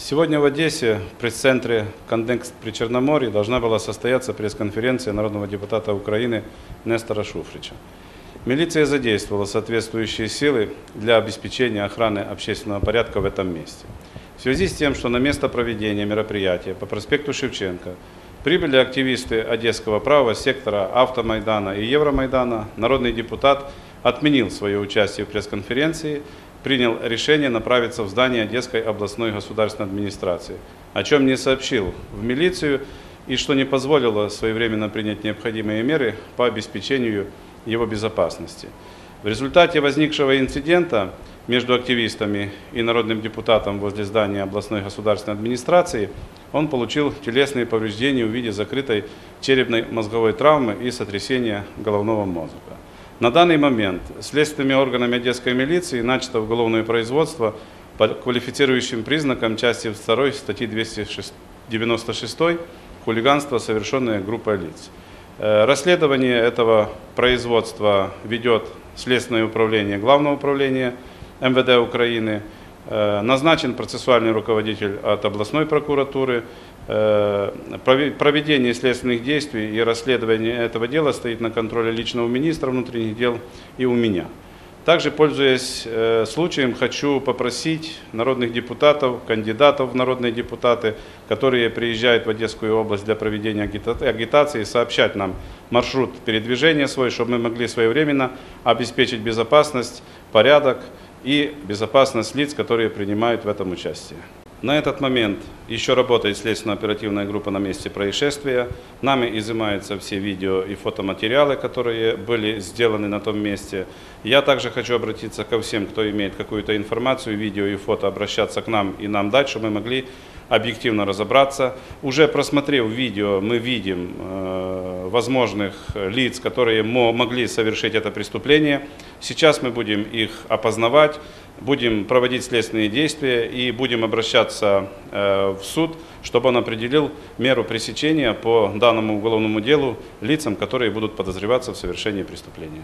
Сегодня в Одессе, в пресс-центре «Кондекс при Черноморье» должна была состояться пресс-конференция народного депутата Украины Нестора Шуфрича. Милиция задействовала соответствующие силы для обеспечения охраны общественного порядка в этом месте. В связи с тем, что на место проведения мероприятия по проспекту Шевченко прибыли активисты Одесского правого сектора Автомайдана и Евромайдана, народный депутат отменил свое участие в пресс-конференции принял решение направиться в здание Одесской областной государственной администрации, о чем не сообщил в милицию и что не позволило своевременно принять необходимые меры по обеспечению его безопасности. В результате возникшего инцидента между активистами и народным депутатом возле здания областной государственной администрации он получил телесные повреждения в виде закрытой черепной мозговой травмы и сотрясения головного мозга. На данный момент следственными органами Одесской милиции начато уголовное производство по квалифицирующим признакам части 2 статьи 296 «Хулиганство, совершенное группой лиц». Э, расследование этого производства ведет Следственное управление Главного управления МВД Украины. Э, назначен процессуальный руководитель от областной прокуратуры. Э, проведение следственных действий и расследование этого дела стоит на контроле личного министра внутренних дел и у меня. Также, пользуясь э, случаем, хочу попросить народных депутатов, кандидатов в народные депутаты, которые приезжают в Одесскую область для проведения агитации, сообщать нам маршрут передвижения свой, чтобы мы могли своевременно обеспечить безопасность, порядок и безопасность лиц, которые принимают в этом участие. На этот момент еще работает следственно-оперативная группа на месте происшествия. Нами изымаются все видео и фотоматериалы, которые были сделаны на том месте. Я также хочу обратиться ко всем, кто имеет какую-то информацию, видео и фото, обращаться к нам и нам дать, чтобы мы могли объективно разобраться. Уже просмотрев видео, мы видим э, возможных лиц, которые могли совершить это преступление. Сейчас мы будем их опознавать, будем проводить следственные действия и будем обращаться э, в суд, чтобы он определил меру пресечения по данному уголовному делу лицам, которые будут подозреваться в совершении преступления.